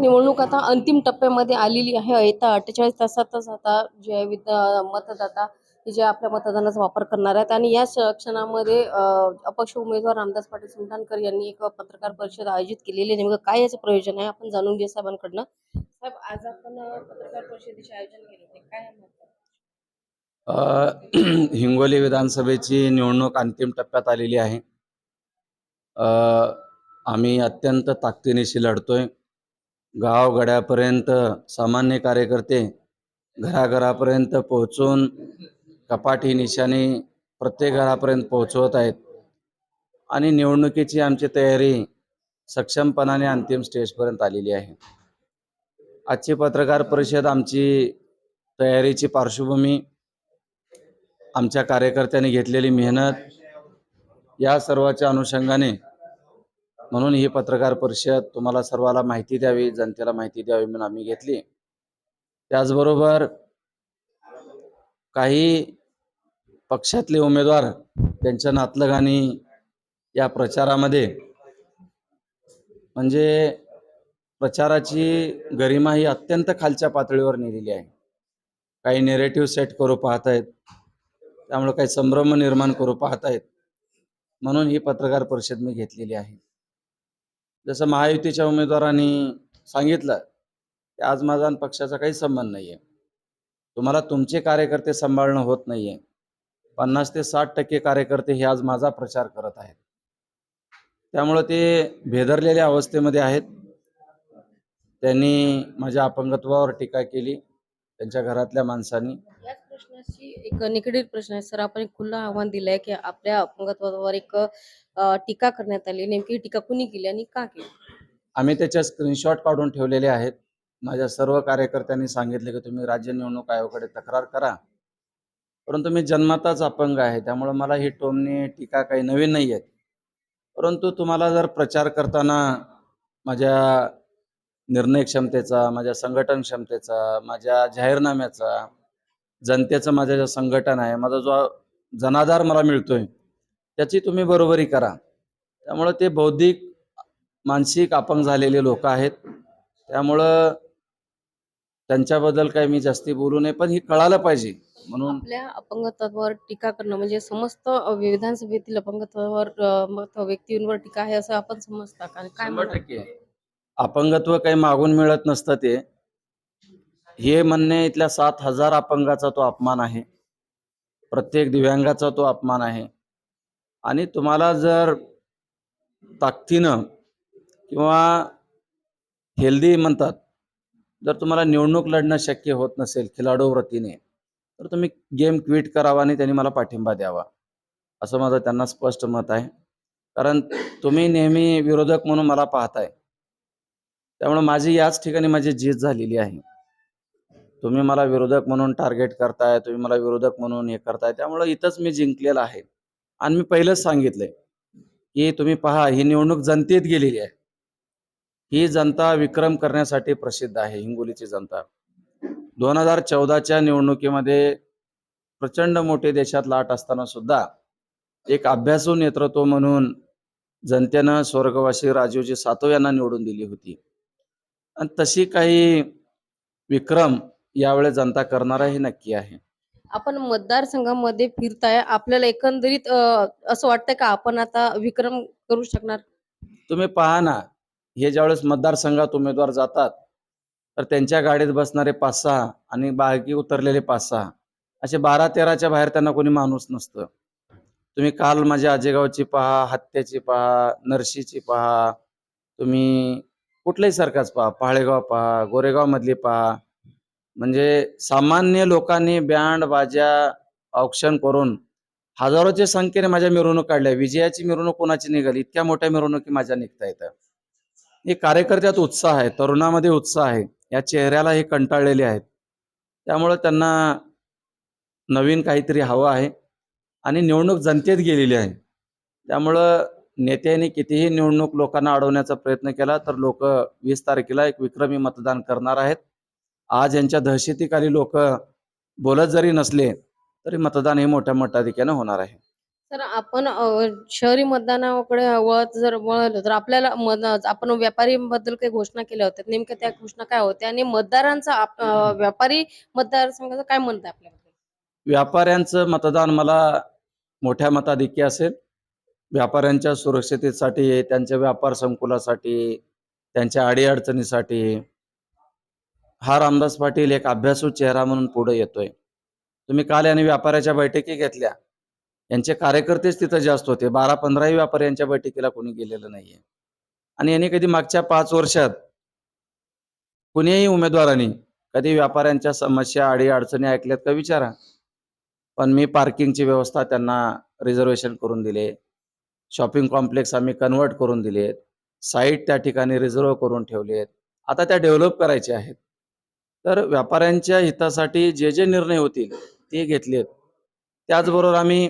निवडणूक आता अंतिम टप्प्यामध्ये आलेली आहे. येत्या अठ्ठेचाळीस तासातच आता जे मतदाता हे जे आपल्या मतदानाचा वापर करणार आहेत. आणि या क्षणामध्ये अपक्ष उमेदवार रामदास पाटील सुमठाणकर यांनी एक पत्रकार परिषद आयोजित केलेली आहे. नेमकं काय याचं प्रयोजन आहे? आपण जाणून घे साहेबांकडनं. साहेब आज आपण पत्रकार परिषदेचे आयोजन केले होते. काय हिंगोली विधानसभेची निवडणूक अंतिम टप्प्यात आलेली आहे. आम्ही अत्यंत ताकदीनिशी लढतोय. गावगड्यापर्यंत सामान्य कार्यकर्ते घराघरापर्यंत पोहोचून कपाटी निशाणी प्रत्येक घरापर्यंत पोहोचवत आहेत. आणि निवडणुकीची आमची तयारी सक्षमपणाने अंतिम स्टेजपर्यंत आलेली आहे. आजची पत्रकार परिषद आमची तयारीची पार्श्वभूमी आमच्या कार्यकर्त्यांनी घेतलेली मेहनत या सर्वाच्या अनुषंगाने म्हणून ही पत्रकार परिषद तुम्हाला सर्वाला माहिती द्यावी जनतेला माहिती द्यावी म्हणून आम्ही घेतली. त्याचबरोबर काही पक्षातले उमेदवार त्यांच्या नातलगानी या प्रचारामध्ये म्हणजे प्रचाराची गरिमा ही अत्यंत खालच्या पातळीवर नेलेली आहे. काही नेरेटिव्ह सेट करू पाहत आहेत त्यामुळे काही संभ्रम निर्माण करू पाहत आहेत म्हणून ही पत्रकार परिषद मी घेतलेली आहे. जसं महायुतीच्या उमेदवारांनी सांगितलं की आज माझा पक्षाचा काही संबंध नाही आहे तुम्हाला तुमचे कार्यकर्ते सांभाळणं होत नाही आहे पन्नास ते साठ टक्के कार्यकर्ते हे आज माझा प्रचार करत आहेत. त्यामुळं ते भेदरलेल्या अवस्थेमध्ये आहेत. त्यांनी माझ्या अपंगत्वावर टीका केली त्यांच्या घरातल्या माणसांनी. याच प्रश्नाशी एक निगडीत प्रश्न आहे. सर आपण एक खुलं आव्हान दिलंय की आपल्या अपंगत्वावर एक टीका करण्यात आली. नेमकी ही टीका कुणी केली आणि का केली? आम्ही त्याच्या स्क्रीनशॉट काढून ठेवलेले आहेत. माझ्या सर्व कार्यकर्त्यांनी सांगितले की तुम्ही राज्य निवडणूक आयोगाकडे तक्रार करा. परंतु मी जन्मताच अपंग आहे त्यामुळे मला ही टोमणी टीका काही नवीन नाही आहेत. परंतु तुम्हाला जर प्रचार करताना माझ्या निर्णय क्षमतेचा माझ्या संघटन क्षमतेचा माझ्या जाहीरनाम्याचा जनतेचं माझं जे संघटन आहे माझा जो जनाधार मला मिळतोय त्याची तुम्ही बरोबरी करा. त्यामुळं ते बौद्धिक मानसिक अपंग झालेले लोक आहेत. त्यामुळं त्यांच्याबद्दल काही मी जास्ती बोलू नये पण ही कळालं पाहिजे. म्हणून आपल्या अपंगत्वावर टीका करणं म्हणजे समस्त विधानसभेतील अपंगत्वावर व्यक्तींवर टीका आहे असं आपण समजता का? आणि काय? टक्के. अपंगत्व काही मागून मिळत नसतं ते. हे म्हणणे इथल्या सात हजार अपंगाचा तो अपमान आहे. प्रत्येक दिव्यांगाचा तो अपमान आहे. आणि तुम्हाला जर ताकदीनं किंवा हेल्दी म्हणतात जर तुम्हाला निवडणूक लढणं शक्य होत नसेल खिलाडू वृत्तीने तर तुम्ही गेम क्विट करावा आणि त्यांनी मला पाठिंबा द्यावा असं माझं त्यांना स्पष्ट मत आहे. कारण तुम्ही नेहमी विरोधक म्हणून मला पाहताय. त्यामुळे माझी याच ठिकाणी माझी जीत झालेली आहे. तुम्ही मला विरोधक म्हणून टार्गेट करताय तुम्ही मला विरोधक म्हणून हे करताय त्यामुळे इथंच मी जिंकलेलं आहे. आणि मी पहिलंच सांगितलंय की तुम्ही पहा ही निवडणूक जनतेत गेलेली आहे. ही जनता विक्रम करण्यासाठी प्रसिद्ध आहे हिंगोलीची जनता. दोन हजार चौदाच्या निवडणुकीमध्ये प्रचंड मोठे देशात लाट असताना सुद्धा एक अभ्यासू नेतृत्व म्हणून जनतेनं स्वर्गवासी राजीवजी सातव यांना निवडून दिली होती. आणि तशी काही विक्रम यावेळेस जनता करणार हे नक्की आहे. आपण मतदारसंघामध्ये फिरताय आपल्याला एकंदरीत अ, असं वाटतंय का आपण आता विक्रम करू शकणार? तुम्ही पहा ना हे ज्यावेळेस मतदारसंघात उमेदवार जातात तर त्यांच्या गाडीत बसणारे पाच सहा आणि बाकी उतरलेले पाच सहा असे बारा तेराच्या बाहेर त्यांना कोणी माणूस नसतं. तुम्ही काल माझ्या आजेगावची पहा हत्याची पहा नरशीची पहा तुम्ही कुठल्याही सारखाच पहा पहाळेगाव पहा गोरेगावमधली पहा म्हणजे सामान्य लोकांनी बँड बाजा ऑप्शन करून हजारोच्या संख्येने माझ्या मिरवणूक काढल्या. विजयाची मिरवणूक कोणाची निघाली? इतक्या मोठ्या मिरवणुकी माझ्या निघता येतात. हे कार्यकर्त्यात उत्साह आहे तरुणामध्ये उत्साह आहे. या चेहऱ्याला हे कंटाळलेले आहेत. त्यामुळं त्यांना नवीन काहीतरी हवं आहे आणि निवडणूक जनतेत गेलेली आहे. त्यामुळं नेत्यांनी कितीही निवडणूक लोकांना अडवण्याचा प्रयत्न केला तर लोक वीस तारखेला एक विक्रमी मतदान करणार आहेत. आज यांच्या दहशतीखाली लोक बोलत जरी नसले तरी मतदान हे मोठ्या मताधिक्यानं होणार आहे तर आपण शहरी मतदानाकडे वळत जर वळलं तर आपल्याला आपण व्यापारीबद्दल काही घोषणा केल्या होत्या. नेमक्या त्या घोषणा काय होत्या आणि मतदारांचा व्यापारी मतदारसंघाचं काय म्हणणं आहे आपल्याबद्दल? व्यापाऱ्यांचं मतदान मला मोठ्या मताधिक्य असेल. व्यापाऱ्यांच्या सुरक्षिततेसाठी, त्यांच्या व्यापार संकुलासाठी, त्यांच्या अडी-अडचणीसाठी हा रामदास पाटील एक अभ्यासू चेहरा म्हणून पुढे येतोय. तुम्ही काल याने व्यापाऱ्याच्या बैठकी घेतल्या. यांचे कार्यकर्तेच तिथं जास्त होते. 12-15ही व्यापारी यांच्या बैठकीला कोणी गेलेलं नाहीये. आणि यांनी कधी मागच्या पाच वर्षात कुणीही उमेदवारांनी कधी व्यापाऱ्यांच्या समस्या, अडी-अडचणी ऐकल्यात का विचारा. पण मी पार्किंगची व्यवस्था त्यांना रिझर्वेशन करून दिले. शॉपिंग कॉम्प्लेक्स आम्ही कन्व्हर्ट करून दिलेत. साईट त्या ठिकाणी रिझर्व्ह करून ठेवलेत. आता त्या डेव्हलप करायच्या आहेत. तर व्यापाऱ्यांच्या हितासाठी जे, जे निर्णय होतील ते घेतलेत. त्याचबरोबर आम्ही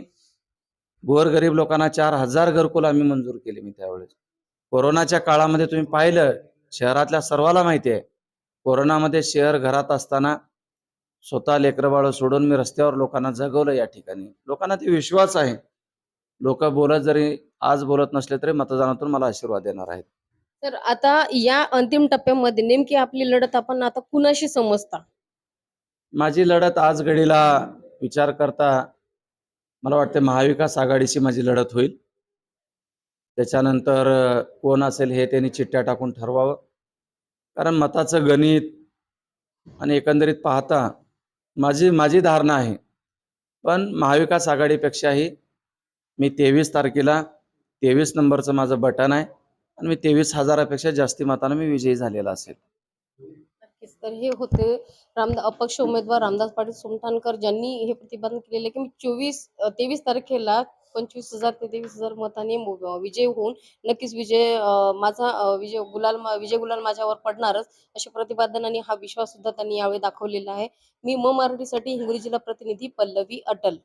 गोरगरीब लोकांना चार हजार घरकुल आम्ही मंजूर केले मी त्यावेळेस. कोरोनाच्या काळामध्ये तुम्ही पाहिलं शहरातल्या सर्वाला माहिती आहे. कोरोनामध्ये शहर घरात असताना स्वतः लेकरबाळ सोडून मी रस्त्यावर लोकांना जगवलं या ठिकाणी. लोकांना ते विश्वास आहे. लोक बोलत जरी आज बोलत नसले तरी मतदानातून मला आशीर्वाद देणार आहेत. तर आता या अंतिम टप्प्यामध्ये नेमकी आपली लढत आपण आता कुणाशी समजता? माझी लढत आज घडीला विचार करता मला वाटते महाविकास आघाडीशी माझी लढत होईल. त्याच्यानंतर कोण असेल हे त्यांनी चिठ्ठ्या टाकून ठरवावं. कारण मताचं गणित आणि एकंदरीत पाहता माझी माझी धारणा आहे. पण महाविकास आघाडीपेक्षाही मी 23 तारखेला 23 नंबरचं माझं बटन आहे आणि मी तेवीस हजारापेक्षा जास्ती मताने मी विजयी झालेला असेल. नक्कीच. तर हे होते रामदा अपक्ष उमेदवार रामदास पाटील सुमठाणकर ज्यांनी हे प्रतिपादन केलेले आहे की मी चोवीस तेवीस तारखेला पंचवीस हजार ते तेवीस हजार मताने विजय होऊन नक्कीच विजय माझा विजय गुलाल विजय गुलाल माझ्यावर पडणारच असे प्रतिपादन आणि हा विश्वास सुद्धा त्यांनी यावेळी दाखवलेला आहे. मी म मराठीसाठी हिंगोली जिल्हा प्रतिनिधी पल्लवी अटल.